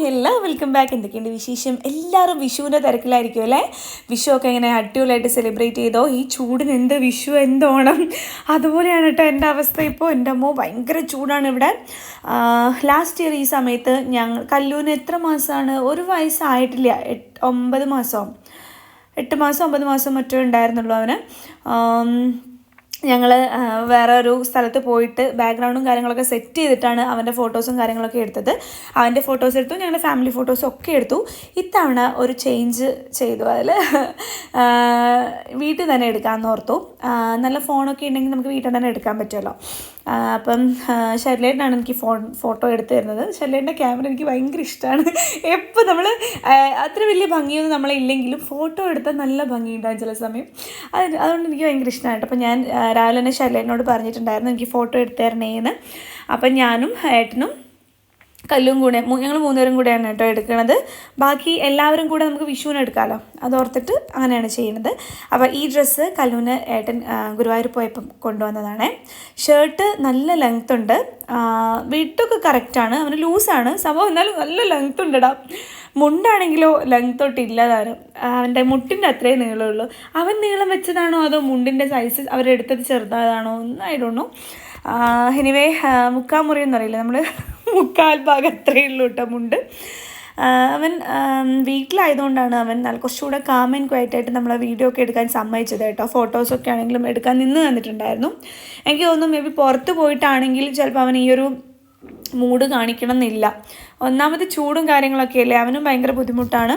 Hello welcome back. എന്തൊക്കെയുണ്ട് വിശേഷം? എല്ലാവരും വിഷുവിന്റെ തിരക്കിലായിരിക്കും അല്ലേ? വിഷു ഒക്കെ ഇങ്ങനെ അടിപൊളിയായിട്ട് സെലിബ്രേറ്റ് ചെയ്തോ? ഈ ചൂടിന് എന്ത് വിഷു എന്തോണം? അതുപോലെയാണ് കേട്ടോ എന്റെ അവസ്ഥ ഇപ്പോൾ. എന്റെ അമ്മ ഭയങ്കര ചൂടാണ് ഇവിടെ. ലാസ്റ്റ് ഇയർ ഈ സമയത്ത് ഞങ്ങൾ കല്ലൂന് എത്ര മാസമാണ്? ഒരു വയസ്സായിട്ടില്ല. എട്ട് ഒമ്പത് മാസം. എട്ട് മാസം ഒമ്പത് മാസം മറ്റോ ഉണ്ടായിരുന്നുള്ളൂ അവന്. ഞങ്ങൾ വേറെ ഒരു സ്ഥലത്ത് പോയിട്ട് ബാക്ക്ഗ്രൗണ്ടും കാര്യങ്ങളൊക്കെ സെറ്റ് ചെയ്തിട്ടാണ് അവന്റെ ഫോട്ടോസും കാര്യങ്ങളൊക്കെ എടുത്തത്. അവന്റെ ഫോട്ടോസ് എടുത്തു ഞങ്ങളുടെ ഫാമിലി ഫോട്ടോസും ഒക്കെ എടുത്തു. ഇത്തവണ ഒരു ചേഞ്ച് ചെയ്തു അതിൽ വീട്ടിൽ തന്നെ എടുക്കാമെന്ന് ഓർത്തു. നല്ല ഫോണൊക്കെ ഉണ്ടെങ്കിൽ നമുക്ക് വീട്ടിൽ തന്നെ എടുക്കാൻ പറ്റുമല്ലോ അപ്പം ഷെർലേട്ടനാണ് എനിക്ക് ഫോൺ ഫോട്ടോ എടുത്തു തരുന്നത്. ഷെർലേട്ടന്റെ ക്യാമറ എനിക്ക് ഭയങ്കര ഇഷ്ടമാണ് എപ്പോൾ നമ്മൾ അത്ര വലിയ ഭംഗിയൊന്നും നമ്മളില്ലെങ്കിലും ഫോട്ടോ എടുത്താൽ നല്ല ഭംഗിയുണ്ടാകും ചില സമയം. അത് അതുകൊണ്ട് എനിക്ക് ഭയങ്കര ഇഷ്ടമായിട്ട് അപ്പം ഞാൻ രാവിലെ തന്നെ ഷെർലേട്ടനോട് പറഞ്ഞിട്ടുണ്ടായിരുന്നു എനിക്ക് ഫോട്ടോ എടുത്തു തരണേന്ന്. അപ്പം ഞാനും ഏട്ടനും കല്ലും കൂടെ ഞങ്ങൾ മൂന്നുപേരും കൂടെയാണ് കേട്ടോ എടുക്കുന്നത് ബാക്കി എല്ലാവരും കൂടെ നമുക്ക് വിഷുവിന് എടുക്കാമല്ലോ അതോർത്തിട്ട് അങ്ങനെയാണ് ചെയ്യുന്നത്. അപ്പോൾ ഈ ഡ്രസ്സ് കല്ലൂന് ഏട്ടൻ ഗുരുവായൂർ പോയപ്പം കൊണ്ടുവന്നതാണ്. ഷർട്ട് നല്ല ലെങ്ത് ഉണ്ട്. വിട്ടൊക്കെ കറക്റ്റാണ് അവന് ലൂസാണ്. സംഭവം എന്നാലും നല്ല ലെങ്ത് ഉണ്ടടാ. മുണ്ടാണെങ്കിലോ ലെങ്ത് തൊട്ട് താനും അവന്റെ മുട്ടിന്റെ അത്രയും നീളമുള്ളൂ. അവൻ നീളം വെച്ചതാണോ അതോ മുണ്ടിന്റെ സൈസ് അവരെടുത്തത് ചെറുതാണോ ഒന്നും എനിവേ മുക്കാൽ മുറി എന്നറിയില്ല. നമ്മൾ മുക്കാൽ ഭാഗം അത്രയേ ഉള്ളൂ കേട്ടോ മുണ്ട്. അവൻ വീട്ടിലായതുകൊണ്ടാണ് അവൻ നല്ല കുറച്ചുകൂടെ കാം ആൻഡ് ക്വയറ്റായിട്ട് നമ്മളെ വീഡിയോ ഒക്കെ എടുക്കാൻ സമ്മതിച്ചത് കേട്ടോ. ഫോട്ടോസൊക്കെ ആണെങ്കിലും എടുക്കാൻ നിന്ന് തന്നിട്ടുണ്ടായിരുന്നു. എനിക്ക് തോന്നുന്നു മേ ബി പുറത്ത് പോയിട്ടാണെങ്കിൽ ചിലപ്പോൾ അവൻ ഈ ഒരു മൂഡ് കാണിക്കണം എന്നില്ല ഒന്നാമത് ചൂടും കാര്യങ്ങളൊക്കെ അല്ലേ? അവനും ഭയങ്കര ബുദ്ധിമുട്ടാണ്.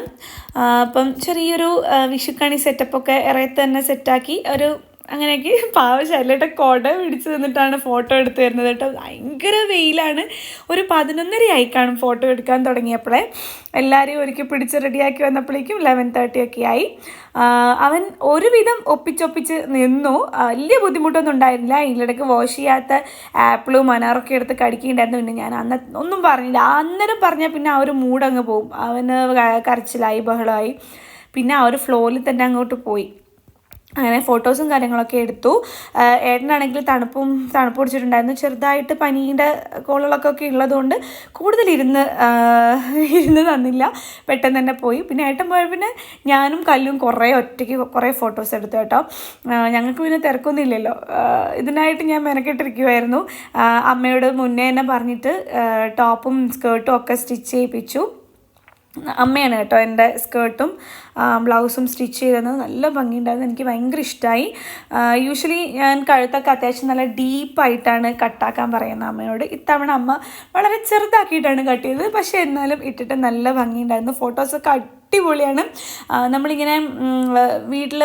അപ്പം ചെറിയൊരു വിഷുക്കണി സെറ്റപ്പൊക്കെ ഇറയത്ത് തന്നെ സെറ്റാക്കി ഒരു അങ്ങനെയൊക്കെ പാവ പാവശല്ലേട്ട കൊട പിടിച്ച് നിന്നിട്ടാണ് ഫോട്ടോ എടുത്ത് തരുന്നത് കേട്ടോ. ഭയങ്കര വെയിലാണ്. ഒരു പതിനൊന്നര ആയി കാണും ഫോട്ടോ എടുക്കാൻ തുടങ്ങിയപ്പോഴേ എല്ലാവരെയും ഒരുക്കി പിടിച്ച് റെഡിയാക്കി വന്നപ്പോഴേക്കും ലെവൻ തേർട്ടി ഒക്കെ ആയി. അവൻ ഒരുവിധം ഒപ്പിച്ചൊപ്പിച്ച് നിന്നു. വലിയ ബുദ്ധിമുട്ടൊന്നും ഉണ്ടായിരുന്നില്ല. ഇതിലിടയ്ക്ക് വാഷ് ചെയ്യാത്ത ആപ്പിളും അനാറൊക്കെ എടുത്ത് കടിക്കുകയുണ്ടായിരുന്നു. പിന്നെ ഞാൻ അന്ന ഒന്നും പറഞ്ഞില്ല. അന്നേരം പറഞ്ഞാൽ പിന്നെ ആ ഒരു മൂടങ്ങ് പോവും അവന് കരച്ചിലായി ബഹളമായി. പിന്നെ ആ ഒരു ഫ്ലോയിൽ തന്നെ അങ്ങോട്ട് പോയി. അങ്ങനെ ഫോട്ടോസും കാര്യങ്ങളൊക്കെ എടുത്തു. ഏട്ടനാണെങ്കിൽ തണുപ്പും തണുപ്പ് പിടിച്ചിട്ടുണ്ടായിരുന്നു. ചെറുതായിട്ട് പനീന്റെ കോളുകളൊക്കെ ഒക്കെ ഉള്ളതുകൊണ്ട് കൂടുതൽ ഇരുന്ന് ഇരുന്ന് തന്നില്ല. പെട്ടെന്ന് തന്നെ പോയി. പിന്നെ ഏട്ടൻ പോയ പിന്നെ ഞാനും കല്ലും കുറേ ഒറ്റയ്ക്ക് കുറേ ഫോട്ടോസ് എടുത്തു കേട്ടോ. ഞങ്ങൾക്ക് പിന്നെ തിരക്കൊന്നും ഇല്ലല്ലോ ഇതിനായിട്ട് ഞാൻ മെനക്കെട്ടിരിക്കുമായിരുന്നു അമ്മയോട് മുന്നേ തന്നെ പറഞ്ഞിട്ട് ടോപ്പും സ്കേർട്ടും ഒക്കെ സ്റ്റിച്ച് ചെയ്യിപ്പിച്ചു. അമ്മയാണ് കേട്ടോ എന്റെ സ്കേർട്ടും ബ്ലൗസും സ്റ്റിച്ച് ചെയ്തത് നല്ല ഭംഗിയുണ്ടായിരുന്നു. എനിക്ക് ഭയങ്കര ഇഷ്ടമായി യൂഷ്വലി ഞാൻ കഴുത്തൊക്കെ അത്യാവശ്യം നല്ല ഡീപ്പായിട്ടാണ് കട്ടാക്കാൻ പറയുന്നത് അമ്മയോട്. ഇത്തവണ അമ്മ വളരെ ചെറുതാക്കിയിട്ടാണ് കട്ട് ചെയ്തത്. പക്ഷേ എന്നാലും ഇട്ടിട്ട് നല്ല ഭംഗിയുണ്ടായിരുന്നു. ഫോട്ടോസൊക്കെ അടിപൊളിയാണ്. നമ്മളിങ്ങനെ വീട്ടിൽ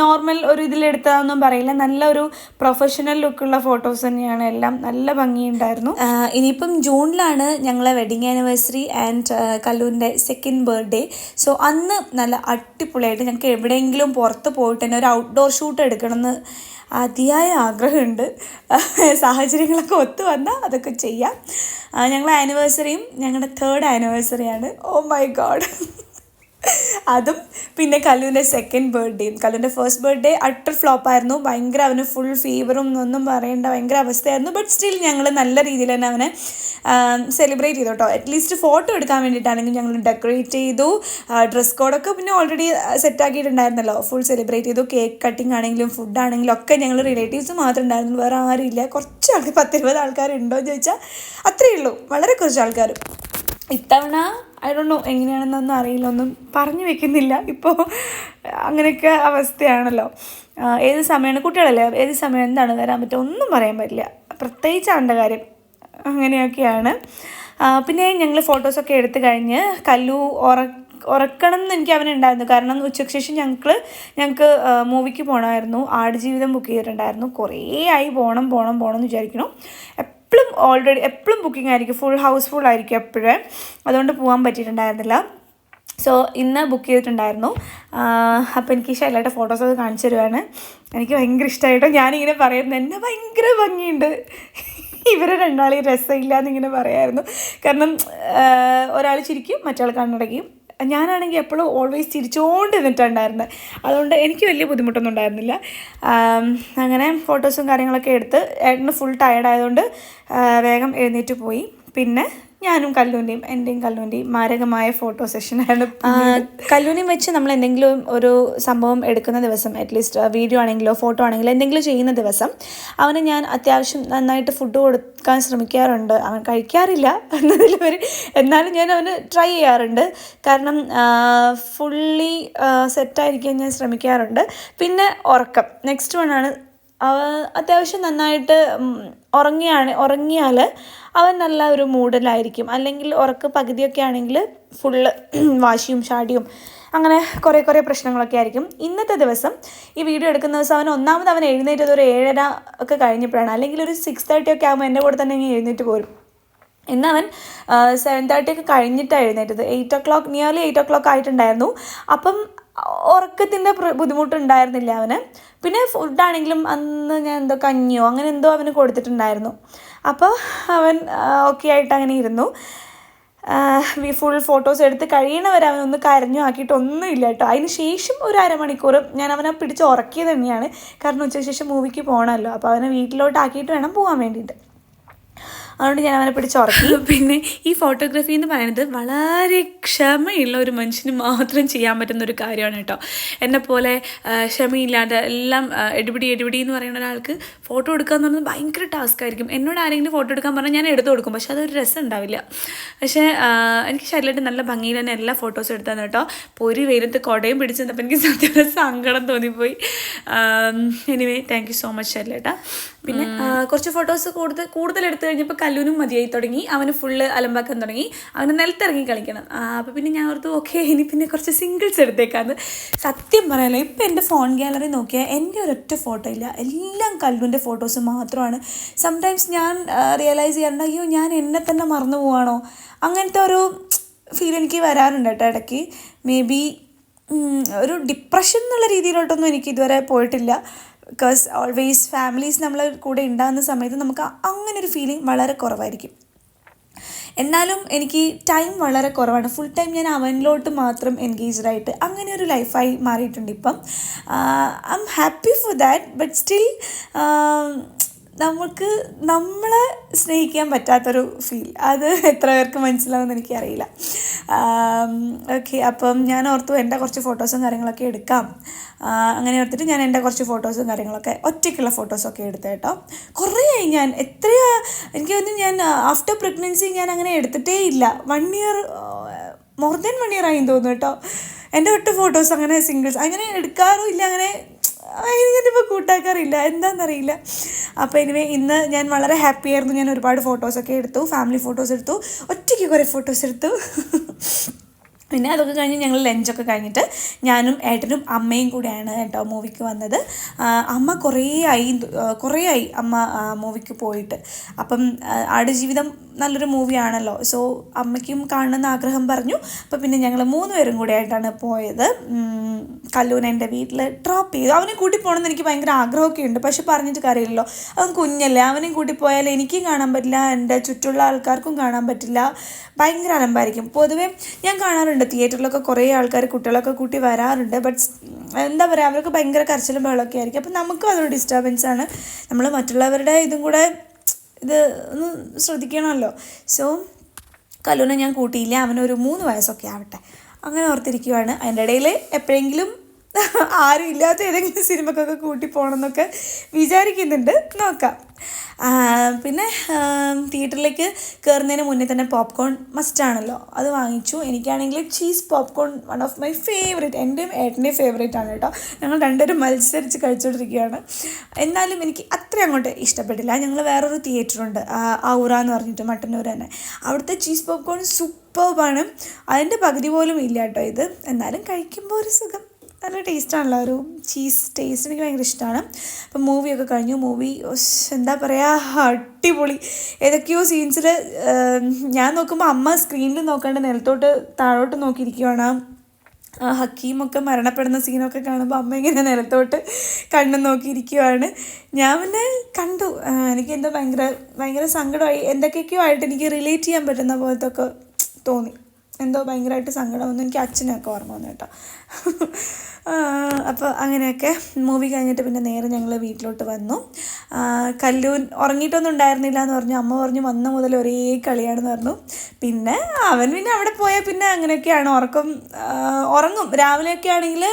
നോർമൽ ഒരു ഇതിലെടുത്തതൊന്നും പറയില്ല. നല്ല ഒരു പ്രൊഫഷണൽ ലുക്കുള്ള ഫോട്ടോസ് തന്നെയാണ് എല്ലാം. നല്ല ഭംഗിയുണ്ടായിരുന്നു. ഇനിയിപ്പം ജൂണിലാണ് ഞങ്ങളെ വെഡിങ് ആനിവേഴ്സറി ആൻഡ് കല്ലൂരിന്റെ സെക്കൻഡ് ബർത്ത്ഡേ സോ അന്ന് നല്ല അടിപൊളിയായിട്ട് ഞങ്ങൾക്ക് എവിടെയെങ്കിലും പുറത്ത് പോയിട്ട് തന്നെ ഒരു ഔട്ട്ഡോർ ഷൂട്ട് എടുക്കണമെന്ന് അതിയായ ആഗ്രഹമുണ്ട്. സാഹചര്യങ്ങളൊക്കെ ഒത്തു വന്നാൽ അതൊക്കെ ചെയ്യാം. ഞങ്ങളുടെ ആനിവേഴ്സറിയും ഞങ്ങളുടെ തേർഡ് ആനിവേഴ്സറിയാണ് ഓ മൈ ഗോഡ് അതും പിന്നെ കല്ലുവിന്റെ സെക്കൻഡ് ബർത്ത്ഡേയും കല്ലുവിന്റെ ഫസ്റ്റ് ബർത്ത്ഡേ അട്ടർ ഫ്ലോപ്പ് ആയിരുന്നു. ഭയങ്കര അവന് ഫുൾ ഫീവറും ഒന്നും പറയേണ്ട ഭയങ്കര അവസ്ഥയായിരുന്നു. ബട്ട് സ്റ്റിൽ ഞങ്ങൾ നല്ല രീതിയിൽ തന്നെ അവനെ സെലിബ്രേറ്റ് ചെയ്തു കേട്ടോ അറ്റ്ലീസ്റ്റ് ഫോട്ടോ എടുക്കാൻ വേണ്ടിയിട്ടാണെങ്കിൽ ഞങ്ങൾ ഡെക്കറേറ്റ് ചെയ്തു. ഡ്രസ് കോഡൊക്കെ പിന്നെ ഓൾറെഡി സെറ്റാക്കിയിട്ടുണ്ടായിരുന്നല്ലോ ഫുൾ സെലിബ്രേറ്റ് ചെയ്തു. കേക്ക് കട്ടിംഗ് ആണെങ്കിലും ഫുഡ് ആണെങ്കിലും ഒക്കെ ഞങ്ങൾ റിലേറ്റീവ്സ് മാത്രം ഉണ്ടായിരുന്നു. വേറെ ആരും ഇല്ല. കുറച്ച് ആൾക്കാർ പത്തിരുപത് ആൾക്കാരുണ്ടോ എന്ന് ചോദിച്ചാൽ അത്രയേ ഉള്ളൂ. വളരെ കുറച്ച് ആൾക്കാർ ഇത്തവണ ഐ ഡോ നോ എങ്ങനെയാണെന്നൊന്നും അറിയില്ല ഒന്നും പറഞ്ഞു വെക്കുന്നില്ല. ഇപ്പോൾ അങ്ങനെയൊക്കെ അവസ്ഥയാണല്ലോ. ഏത് സമയമാണ്? കുട്ടികളല്ലേ? ഏത് സമയം എന്താണ് വരാൻ പറ്റുക? ഒന്നും പറയാൻ പറ്റില്ല. പ്രത്യേകിച്ച് അവന്റെ കാര്യം അങ്ങനെയൊക്കെയാണ്. പിന്നെ ഞങ്ങൾ ഫോട്ടോസൊക്കെ എടുത്തു കഴിഞ്ഞ് കല്ലു ഉറ ഉറക്കണം എന്ന് എനിക്ക് അവനുണ്ടായിരുന്നു കാരണം ഉച്ചയ്ക്ക് ശേഷം ഞങ്ങൾ ഞങ്ങൾക്ക് മൂവിക്ക് പോകണമായിരുന്നു ആടുജീവിതം ബുക്ക് ചെയ്തിട്ടുണ്ടായിരുന്നു. കുറേ ആയി പോകണം പോകണം പോകണം എന്ന് വിചാരിക്കണം എപ്പോഴും ഓൾറെഡി എപ്പോഴും ബുക്കിംഗ് ആയിരിക്കും. ഫുൾ ഹൗസ് ഫുൾ ആയിരിക്കും എപ്പോഴും. അതുകൊണ്ട് പോകാൻ പറ്റിയിട്ടുണ്ടായിരുന്നില്ല. സോ ഇന്ന് ബുക്ക് ചെയ്തിട്ടുണ്ടായിരുന്നു. അപ്പോൾ എനിക്ക് ശൈലയുടെ ഫോട്ടോസൊക്കെ കാണിച്ചു തരുവാണ്. എനിക്ക് ഭയങ്കര ഇഷ്ടമായിട്ടോ ഞാനിങ്ങനെ പറയുന്നത് എന്നെ ഭയങ്കര ഭംഗിയുണ്ട്. ഇവരെ രണ്ടാളീ രസമില്ല എന്നിങ്ങനെ പറയായിരുന്നു. കാരണം ഒരാൾ ചിരിക്കും മറ്റാൾ കണ്ണടയ്ക്കും. ഞാനാണെങ്കിൽ എപ്പോഴും ഓൾവേസ് ചിരിച്ചുകൊണ്ട് നിന്നിട്ടുണ്ടായിരുന്നത് അതുകൊണ്ട് എനിക്ക് വലിയ ബുദ്ധിമുട്ടൊന്നും ഉണ്ടായിരുന്നില്ല. അങ്ങനെ ഫോട്ടോസും കാര്യങ്ങളൊക്കെ എടുത്ത് ഏട്ടന് ഫുൾ ടയർഡ് ആയതുകൊണ്ട് വേഗം എഴുന്നേറ്റ് പോയി. പിന്നെ ഞാനും കല്ലൂന്റെയും എന്റെയും കല്ലൂന്റെയും മാരകമായ ഫോട്ടോ സെഷനാണ് കല്ലൂനെയും വെച്ച് നമ്മൾ എന്തെങ്കിലും ഒരു സംഭവം എടുക്കുന്ന ദിവസം അറ്റ്ലീസ്റ്റ് വീഡിയോ ആണെങ്കിലോ ഫോട്ടോ ആണെങ്കിലോ എന്തെങ്കിലും ചെയ്യുന്ന ദിവസം അവന് ഞാൻ അത്യാവശ്യം നന്നായിട്ട് ഫുഡ് കൊടുക്കാൻ ശ്രമിക്കാറുണ്ട്. അവൻ കഴിക്കാറില്ല എന്നതിലുപരി എന്നാലും ഞാൻ അവന് ട്രൈ ചെയ്യാറുണ്ട്. കാരണം ഫുള്ളി സെറ്റായിരിക്കാൻ ഞാൻ ശ്രമിക്കാറുണ്ട്. പിന്നെ ഉറക്കം. നെക്സ്റ്റ് വൺ ആണ് അത്യാവശ്യം നന്നായിട്ട് ഉറങ്ങിയാണ് ഉറങ്ങിയാൽ അവൻ നല്ല ഒരു മൂഡിലായിരിക്കും. അല്ലെങ്കിൽ ഉറക്ക് പകുതിയൊക്കെ ആണെങ്കിൽ ഫുള്ള് വാശിയും ഷാടിയും അങ്ങനെ കുറേ കുറേ പ്രശ്നങ്ങളൊക്കെ ആയിരിക്കും. ഇന്നത്തെ ദിവസം ഈ വീഡിയോ എടുക്കുന്ന ദിവസം അവൻ ഒന്നാമത് അവൻ എഴുന്നേറ്റത് ഒരു ഏഴര ഒക്കെ കഴിഞ്ഞപ്പോഴാണ്. അല്ലെങ്കിൽ ഒരു സിക്സ് തേർട്ടി ഒക്കെ ആകുമ്പോൾ എന്റെ കൂടെ തന്നെ എഴുന്നേറ്റ് പോരും. എന്നവൻ സെവൻ തേർട്ടി ഒക്കെ കഴിഞ്ഞിട്ടാണ് എഴുന്നേറ്റത്. Eight o'clock nearly eight o'clock ആയിട്ടുണ്ടായിരുന്നു. അപ്പം ഉറക്കത്തിന്റെ ബുദ്ധിമുട്ടുണ്ടായിരുന്നില്ല അവന്. പിന്നെ ഫുഡാണെങ്കിലും അന്ന് ഞാൻ എന്തോ കഞ്ഞിയോ അങ്ങനെ എന്തോ അവന് കൊടുത്തിട്ടുണ്ടായിരുന്നു. അപ്പോൾ അവൻ ഓക്കെ ആയിട്ട് അങ്ങനെ ഇരുന്നു. ഫുൾ ഫോട്ടോസ് എടുത്ത് കഴിയണവരെ അവനൊന്ന് കരഞ്ഞു ആക്കിയിട്ടൊന്നും ഇല്ല കേട്ടോ. അതിന് ശേഷം ഒരു അരമണിക്കൂർ ഞാൻ അവനെ പിടിച്ച് ഉറക്കിയത് തന്നെയാണ്. കാരണം ഉച്ചയ്ക്ക് ശേഷം മൂവിക്ക് പോകണമല്ലോ അപ്പോൾ അവനെ വീട്ടിലോട്ട് ആക്കിയിട്ട് വേണം പോകാൻ വേണ്ടിയിട്ട്. അതുകൊണ്ട് ഞാൻ അവനെ പിടിച്ച് ഉറക്കി. പിന്നെ ഈ ഫോട്ടോഗ്രാഫി എന്ന് പറയുന്നത് വളരെ ക്ഷമയുള്ള ഒരു മനുഷ്യന് മാത്രം ചെയ്യാൻ പറ്റുന്ന ഒരു കാര്യമാണ് കേട്ടോ. എന്നെ പോലെ ക്ഷമയില്ലാതെ എല്ലാം എടുപിടി എടുപിടി എന്ന് പറയുന്ന ഒരാൾക്ക് ഫോട്ടോ എടുക്കുക എന്ന് പറയുന്നത് ഭയങ്കര ടാസ്ക് ആയിരിക്കും. എന്നോട് ആരെങ്കിലും ഫോട്ടോ എടുക്കാൻ പറഞ്ഞാൽ ഞാൻ എടുത്തു കൊടുക്കും. പക്ഷെ അതൊരു രസം ഉണ്ടാവില്ല. പക്ഷേ എനിക്ക് ശരീരമായിട്ട് നല്ല ഭംഗിയിൽ തന്നെ എല്ലാ ഫോട്ടോസും എടുത്താന്ന് കേട്ടോ. പൊരി വെയിലത്ത് കുടയും പിടിച്ച് നിന്നപ്പോൾ എനിക്ക് സത്യം സങ്കടം തോന്നിപ്പോയി. Anyway thank you so much ശരീരേട്ടാ പിന്നെ കുറച്ച് ഫോട്ടോസ് കൂടുതൽ കൂടുതൽ എടുത്തു കഴിഞ്ഞപ്പോൾ കല്ലൂനും മതിയായി തുടങ്ങി. അവന് ഫുള്ള് അലമ്പാക്കാൻ തുടങ്ങി. അവന് നിലത്തിറങ്ങി കളിക്കണം. അപ്പോൾ പിന്നെ ഞാൻ ഓർത്തു ഓക്കെ ഇനി പിന്നെ കുറച്ച് സിംഗിൾസ് എടുത്തേക്കാന്ന്. സത്യം പറയാലോ ഇപ്പം എന്റെ ഫോൺ ഗാലറി നോക്കിയാൽ എന്റെ ഒരൊറ്റ ഫോട്ടോ ഇല്ല. എല്ലാം കല്ലൂന്റെ ഫോട്ടോസ് മാത്രമാണ്. സംടൈംസ് ഞാൻ റിയലൈസ് ചെയ്യാറുണ്ട് അയ്യോ ഞാൻ എന്നെ തന്നെ മറന്നു പോവാണോ? അങ്ങനത്തെ ഒരു ഫീൽ എനിക്ക് വരാറുണ്ട് കേട്ടോ ഇടയ്ക്ക്. മേ ബി ഒരു ഡിപ്രഷൻ എന്നുള്ള രീതിയിലോട്ടൊന്നും എനിക്ക് ഇതുവരെ പോയിട്ടില്ല. ബിക്കോസ് ഓൾവേസ് ഫാമിലീസ് നമ്മളെ കൂടെ ഉണ്ടാകുന്ന സമയത്ത് നമുക്ക് അങ്ങനെ ഒരു ഫീലിംഗ് വളരെ കുറവായിരിക്കും. എന്നാലും എനിക്ക് ടൈം വളരെ കുറവാണ്. ഫുൾ ടൈം ഞാൻ അവനിലോട്ട് മാത്രം എൻഗേജ്ഡ് ആയിട്ട് അങ്ങനെ ഒരു ലൈഫായി മാറിയിട്ടുണ്ട് ഇപ്പം. I am happy for that but still നമുക്ക് നമ്മളെ സ്നേഹിക്കാൻ പറ്റാത്തൊരു ഫീൽ അത് എത്ര പേർക്ക് മനസ്സിലാവുമെന്ന് എനിക്കറിയില്ല. ഓക്കെ അപ്പം ഞാൻ ഓർത്തു എന്റെ കുറച്ച് ഫോട്ടോസും കാര്യങ്ങളൊക്കെ എടുക്കാം. അങ്ങനെ ഓർത്തിട്ട് ഞാൻ എന്റെ കുറച്ച് ഫോട്ടോസും കാര്യങ്ങളൊക്കെ ഒറ്റയ്ക്കുള്ള ഫോട്ടോസൊക്കെ എടുത്തു കേട്ടോ കുറേ ഞാൻ എത്രയാ എനിക്ക് തോന്നുന്നു ഞാൻ ആഫ്റ്റർ പ്രഗ്നൻസി ഞാൻ അങ്ങനെ എടുത്തിട്ടേ ഇല്ല. One year more than one year ആയി തോന്നുന്നു കേട്ടോ എന്റെ ഒട്ട് ഫോട്ടോസ് അങ്ങനെ സിംഗിൾസ് അങ്ങനെ എടുക്കാറും ഇല്ല അങ്ങനെ എനിക്കിപ്പോൾ കൂട്ടാക്കാറില്ല. എന്താണെന്നറിയില്ല അപ്പോൾ എനിവേ ഇന്ന് ഞാൻ വളരെ ഹാപ്പി ആയിരുന്നു. ഞാൻ ഒരുപാട് ഫോട്ടോസൊക്കെ എടുത്തു. ഫാമിലി ഫോട്ടോസ് എടുത്തു. ഒറ്റയ്ക്ക് കുറേ ഫോട്ടോസ് എടുത്തു. പിന്നെ അതൊക്കെ കഴിഞ്ഞ് ഞങ്ങൾ ലഞ്ചൊക്കെ കഴിഞ്ഞിട്ട് ഞാനും ഏട്ടനും അമ്മയും കൂടെയാണ് കേട്ടോ മൂവിക്ക് വന്നത്. അമ്മ കുറേ ആയി കുറേ ആയി അമ്മ മൂവിക്ക് പോയിട്ട്. അപ്പം ആടുജീവിതം നല്ലൊരു മൂവിയാണല്ലോ സോ അമ്മയ്ക്കും കാണണമെന്ന് ആഗ്രഹം പറഞ്ഞു. അപ്പോൾ പിന്നെ ഞങ്ങൾ മൂന്ന് പേരും കൂടെ ആയിട്ടാണ് പോയത്. കല്ലൂനെ എന്റെ വീട്ടിൽ ഡ്രോപ്പ് ചെയ്തു. അവനെ കൂട്ടി പോകണമെന്ന് എനിക്ക് ഭയങ്കര ആഗ്രഹമൊക്കെ ഉണ്ട്. പക്ഷെ പറഞ്ഞിട്ട് കാര്യമില്ലല്ലോ. അവൻ കുഞ്ഞല്ലേ. അവനെയും കൂട്ടി പോയാൽ എനിക്കും കാണാൻ പറ്റില്ല. എന്റെ ചുറ്റുള്ള ആൾക്കാർക്കും കാണാൻ പറ്റില്ല. ഭയങ്കര അലമ്പായിരിക്കും. പൊതുവേ ഞാൻ കാണാറുണ്ട്. തിയേറ്ററിലൊക്കെ കുറേ ആൾക്കാർ കുട്ടികളൊക്കെ കൂട്ടി വരാറുണ്ട്. ബട്ട് എന്താ പറയുക അവർക്ക് ഭയങ്കര കരച്ചിലും ബഹളമൊക്കെ ആയിരിക്കും. അപ്പം നമുക്കും അതൊരു ഡിസ്റ്റർബൻസ് ആണ്. നമ്മൾ മറ്റുള്ളവരുടെ ഇതും കൂടെ ഇത് ഒന്ന് ശ്രദ്ധിക്കണമല്ലോ. സോ കല്ലൂനെ ഞാൻ കൂട്ടിയില്ല. അവനൊരു മൂന്ന് വയസ്സൊക്കെ ആവട്ടെ. അങ്ങനെ ഓർത്തിരിക്കുവാണ്. അതിന്റെ ഇടയിൽ എപ്പോഴെങ്കിലും ആരും ഇല്ലാത്ത ഏതെങ്കിലും സിനിമക്കൊക്കെ കൂട്ടി പോകണമെന്നൊക്കെ വിചാരിക്കുന്നുണ്ട്. നോക്കാം. പിന്നെ തിയേറ്ററിലേക്ക് കയറുന്നതിന് മുന്നേ തന്നെ പോപ്കോൺ മസ്റ്റാണല്ലോ അത് വാങ്ങിച്ചു. എനിക്കാണെങ്കിൽ cheese popcorn one of my favourite എന്റെയും ഏട്ടന്റെയും ഫേവറേറ്റ് ആണ് കേട്ടോ. ഞങ്ങൾ രണ്ടുപേരും മത്സരിച്ച് കഴിച്ചുകൊണ്ടിരിക്കുകയാണ് എന്നാലും എനിക്ക് അത്ര അങ്ങോട്ട് ഇഷ്ടപ്പെട്ടില്ല. ഞങ്ങൾ വേറൊരു തിയേറ്ററുണ്ട്. ഔറ എന്ന് പറഞ്ഞിട്ട് മട്ടന്നൂർ തന്നെ. അവിടുത്തെ ചീസ് പോപ്കോൺ സൂപ്പർബാണ് അതിന്റെ പകുതി പോലും ഇല്ല കേട്ടോ ഇത്. എന്നാലും കഴിക്കുമ്പോൾ ഒരു സുഖം. നല്ല ടേസ്റ്റാണല്ലോ. ഒരു ചീസ് ടേസ്റ്റ് എനിക്ക് ഭയങ്കര ഇഷ്ടമാണ് അപ്പം മൂവിയൊക്കെ കഴിഞ്ഞു. മൂവി എന്താ പറയുക അടിപൊളി. ഏതൊക്കെയോ സീൻസിൽ ഞാൻ നോക്കുമ്പോൾ അമ്മ സ്ക്രീനിൽ നോക്കാണ്ട് നിലത്തോട്ട് താഴോട്ട് നോക്കിയിരിക്കുവാണ്. ഹക്കീമൊക്കെ മരണപ്പെടുന്ന സീനൊക്കെ കാണുമ്പോൾ അമ്മ ഇങ്ങനെ നിലത്തോട്ട് കണ്ണു നോക്കിയിരിക്കുവാണ്. ഞാൻ പിന്നെ കണ്ടു. എനിക്ക് എന്തോ ഭയങ്കര ഭയങ്കര സങ്കടമായി. എന്തൊക്കെയൊക്കെയോ ആയിട്ട് എനിക്ക് റിലേറ്റ് ചെയ്യാൻ പറ്റുന്ന പോലത്തെ ഒക്കെ തോന്നി. എന്തോ ഭയങ്കരമായിട്ട് സങ്കടം വന്നു എനിക്ക് അച്ഛനൊക്കെ ഓർമ്മ വന്നു കേട്ടോ. അപ്പോൾ അങ്ങനെയൊക്കെ മൂവി കഴിഞ്ഞിട്ട് പിന്നെ നേരെ ഞങ്ങൾ വീട്ടിലോട്ട് വന്നു. കല്ലൂൻ ഉറങ്ങിയിട്ടൊന്നും ഉണ്ടായിരുന്നില്ല എന്ന് പറഞ്ഞു. അമ്മ പറഞ്ഞു വന്ന മുതൽ ഒരേ കളിയാണെന്ന് പറഞ്ഞു. പിന്നെ അവൻ പിന്നെ അവിടെ പോയാൽ പിന്നെ അങ്ങനെയൊക്കെയാണ്. ഉറക്കം ഉറങ്ങും. രാവിലെയൊക്കെ ആണെങ്കിൽ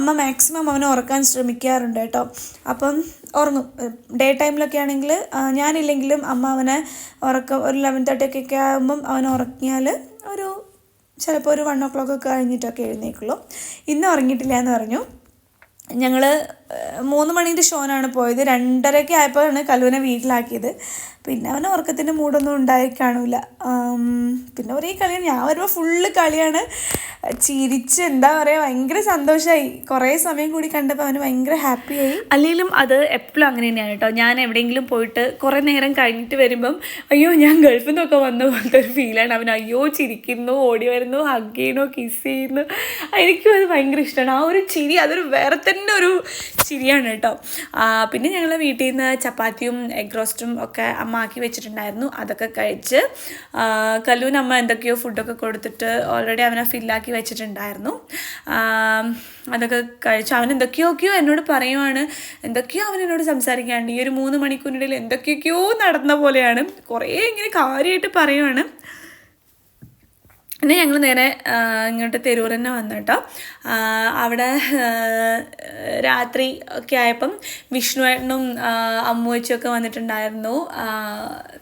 അമ്മ മാക്സിമം അവനെ ഉറക്കാൻ ശ്രമിക്കാറുണ്ട് കേട്ടോ. അപ്പം ഉറങ്ങും. ഡേ ടൈമിലൊക്കെ ആണെങ്കിൽ ഞാനില്ലെങ്കിലും അമ്മ അവനെ ഉറക്കം ഒരു ലെവൻ തേർട്ടി ഒക്കെ ആകുമ്പം അവൻ ഉറങ്ങിയാൽ ഒരു ചിലപ്പോൾ ഒരു വൺ ഓ ക്ലോക്ക് ഒക്കെ കഴിഞ്ഞിട്ടൊക്കെ എഴുന്നേക്കുള്ളൂ. ഇന്ന് ഉറങ്ങിയിട്ടില്ല എന്ന് പറഞ്ഞു. ഞങ്ങൾ മൂന്ന് മണീന്റെ ഷോനാണ് പോയത്. രണ്ടരയ്ക്ക് ആയപ്പോഴാണ് കല്ലുവിനെ വീട്ടിലാക്കിയത്. പിന്നെ അവന് ഉറക്കത്തിന്റെ മൂടൊന്നും ഉണ്ടായി കാണൂല. പിന്നെ ഒരേ കളിയാണ്. ഞാൻ വരുമ്പോൾ ഫുള്ള് കളിയാണ്. ചിരിച്ച് എന്താ പറയുക ഭയങ്കര സന്തോഷമായി കുറേ സമയം കൂടി കണ്ടപ്പോൾ അവന് ഭയങ്കര ഹാപ്പിയായി. അല്ലെങ്കിലും അത് എപ്പോഴും അങ്ങനെ തന്നെയാണ് കേട്ടോ. ഞാൻ എവിടെയെങ്കിലും പോയിട്ട് കുറേ നേരം കഴിഞ്ഞിട്ട് വരുമ്പം അയ്യോ ഞാൻ ഗൾഫിൽ നിന്നൊക്കെ വന്ന പോലത്തെ ഒരു ഫീലാണ് അവൻ അയ്യോ ചിരിക്കുന്നു ഓടി വരുന്നു ഹഗ് ചെയ്യുന്നു കിസ് ചെയ്യുന്നു. എനിക്കും അത് ഭയങ്കര ഇഷ്ടമാണ്. ആ ഒരു ചിരി അതൊരു വേറെ തന്നെ ഒരു ചിരിയാണ് കേട്ടോ. പിന്നെ ഞങ്ങൾ വീട്ടിൽ നിന്ന് ചപ്പാത്തിയും എഗ് റോസ്റ്റും ഒക്കെ അമ്മ ആക്കി വെച്ചിട്ടുണ്ടായിരുന്നു. അതൊക്കെ കഴിച്ച് കല്ലൂന് അമ്മ എന്തൊക്കെയോ ഫുഡൊക്കെ കൊടുത്തിട്ട് ഓൾറെഡി അവനെ ഫില്ലാക്കി വെച്ചിട്ടുണ്ടായിരുന്നു. അതൊക്കെ കഴിച്ചു അവൻ എന്തൊക്കെയൊക്കെയോ എന്നോട് പറയുവാണ്. എന്തൊക്കെയോ അവൻ എന്നോട് സംസാരിക്കാണ്ട് ഈ ഒരു മൂന്ന് മണിക്കൂറിനിടയിൽ എന്തൊക്കെയൊക്കെയോ നടന്ന പോലെയാണ്. കുറേ ഇങ്ങനെ കാര്യമായിട്ട് പറയുവാണ്. പിന്നെ ഞങ്ങൾ നേരെ ഇങ്ങോട്ട് തെരൂർ തന്നെ വന്നു കേട്ടോ. അവിടെ രാത്രി ഒക്കെ ആയപ്പം വിഷ്ണുവേട്ടനും അമ്മുവച്ചും ഒക്കെ വന്നിട്ടുണ്ടായിരുന്നു.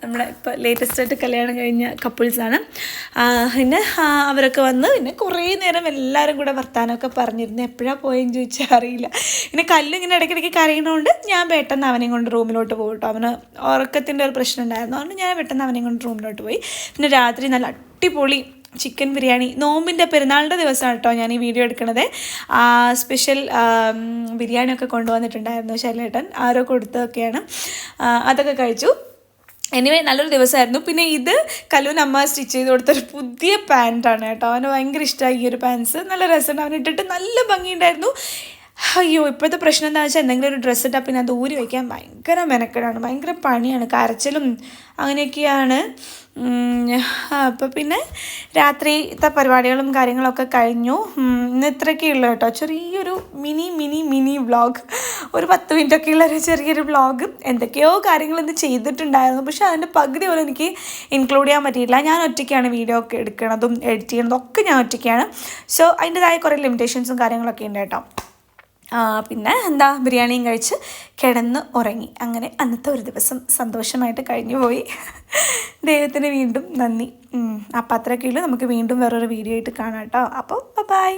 നമ്മുടെ ഇപ്പോൾ ലേറ്റസ്റ്റ് ആയിട്ട് കല്യാണം കഴിഞ്ഞ കപ്പിൾസാണ് പിന്നെ അവരൊക്കെ വന്ന് പിന്നെ കുറേ നേരം എല്ലാവരും കൂടെ വർത്താനമൊക്കെ പറഞ്ഞിരുന്നു. എപ്പോഴാണ് പോയെന്ന് ചോദിച്ചാൽ അറിയില്ല. പിന്നെ കല്ല് ഇങ്ങനെ ഇടയ്ക്കിടയ്ക്ക് കരയണോണ്ട് ഞാൻ പെട്ടെന്ന് അവനെയും കൊണ്ട് റൂമിലോട്ട് പോകും കേട്ടോ. അവന് ഉറക്കത്തിന്റെ ഒരു പ്രശ്നം ഉണ്ടായിരുന്നു. അതുകൊണ്ട് ഞാൻ പെട്ടെന്ന് അവനെയും കൊണ്ട് റൂമിലോട്ട് പോയി. പിന്നെ രാത്രി നല്ല അടിപൊളി ചിക്കൻ ബിരിയാണി. നോമ്പിന്റെ പെരുന്നാളിന്റെ ദിവസമാണ് കേട്ടോ ഞാൻ ഈ വീഡിയോ എടുക്കണത്. സ്പെഷ്യൽ ബിരിയാണിയൊക്കെ കൊണ്ടുവന്നിട്ടുണ്ടായിരുന്നു ശൈലേട്ടൻ. ആരോ കൊടുത്തതൊക്കെയാണ്. അതൊക്കെ കഴിച്ചു. എനിവേ നല്ലൊരു ദിവസമായിരുന്നു. പിന്നെ ഇത് കലൂൻ അമ്മ സ്റ്റിച്ച് ചെയ്ത് കൊടുത്തൊരു പുതിയ പാന്റാണ് കേട്ടോ. അവന് ഭയങ്കര ഇഷ്ടമായി ഈ ഒരു പാൻസ് നല്ല രസമുണ്ട്. അവനിട്ടിട്ട് നല്ല ഭംഗിയുണ്ടായിരുന്നു. അയ്യോ ഇപ്പോഴത്തെ പ്രശ്നം എന്താ വെച്ചാൽ എന്തെങ്കിലും ഒരു ഡ്രസ്സ് ഇട്ടാൽ പിന്നെ അത് ഊരി വയ്ക്കാൻ ഭയങ്കര മെനക്കെടാണ് ഭയങ്കര പണിയാണ് കരച്ചിലും അങ്ങനെയൊക്കെയാണ്. അപ്പോൾ പിന്നെ രാത്രിത്തെ പരിപാടികളും കാര്യങ്ങളൊക്കെ കഴിഞ്ഞു. ഇന്ന് ഇത്രയൊക്കെ ഉള്ളു കേട്ടോ. ചെറിയൊരു മിനി മിനി മിനി വ്ളോഗ് ഒരു പത്ത് മിനിറ്റൊക്കെ ഉള്ള ഒരു ചെറിയൊരു വ്ളോഗ് എന്തൊക്കെയോ കാര്യങ്ങൾ ഇന്ന് ചെയ്തിട്ടുണ്ടായിരുന്നു. പക്ഷേ അതിന്റെ പകുതി പോലും എനിക്ക് ഇൻക്ലൂഡ് ചെയ്യാൻ പറ്റിയില്ല ഞാൻ ഒറ്റയ്ക്കാണ് വീഡിയോ ഒക്കെ എടുക്കണതും എഡിറ്റ് ചെയ്യണതും ഒക്കെ ഞാൻ ഒറ്റയ്ക്കാണ്. സോ അതിന്റെതായ കുറേ ലിമിറ്റേഷൻസും കാര്യങ്ങളൊക്കെ ഉണ്ട് കേട്ടോ. പിന്നെ എന്താ ബിരിയാണിയും കഴിച്ച് കിടന്ന് ഉറങ്ങി. അങ്ങനെ അന്നത്തെ ഒരു ദിവസം സന്തോഷമായിട്ട് കഴിഞ്ഞു പോയി. ദൈവത്തിന് വീണ്ടും നന്ദി. അപ്പം അത്രയൊക്കെയുള്ളൂ നമുക്ക് വീണ്ടും വേറൊരു വീഡിയോ ആയിട്ട് കാണാം കേട്ടോ. അപ്പോൾ ബൈ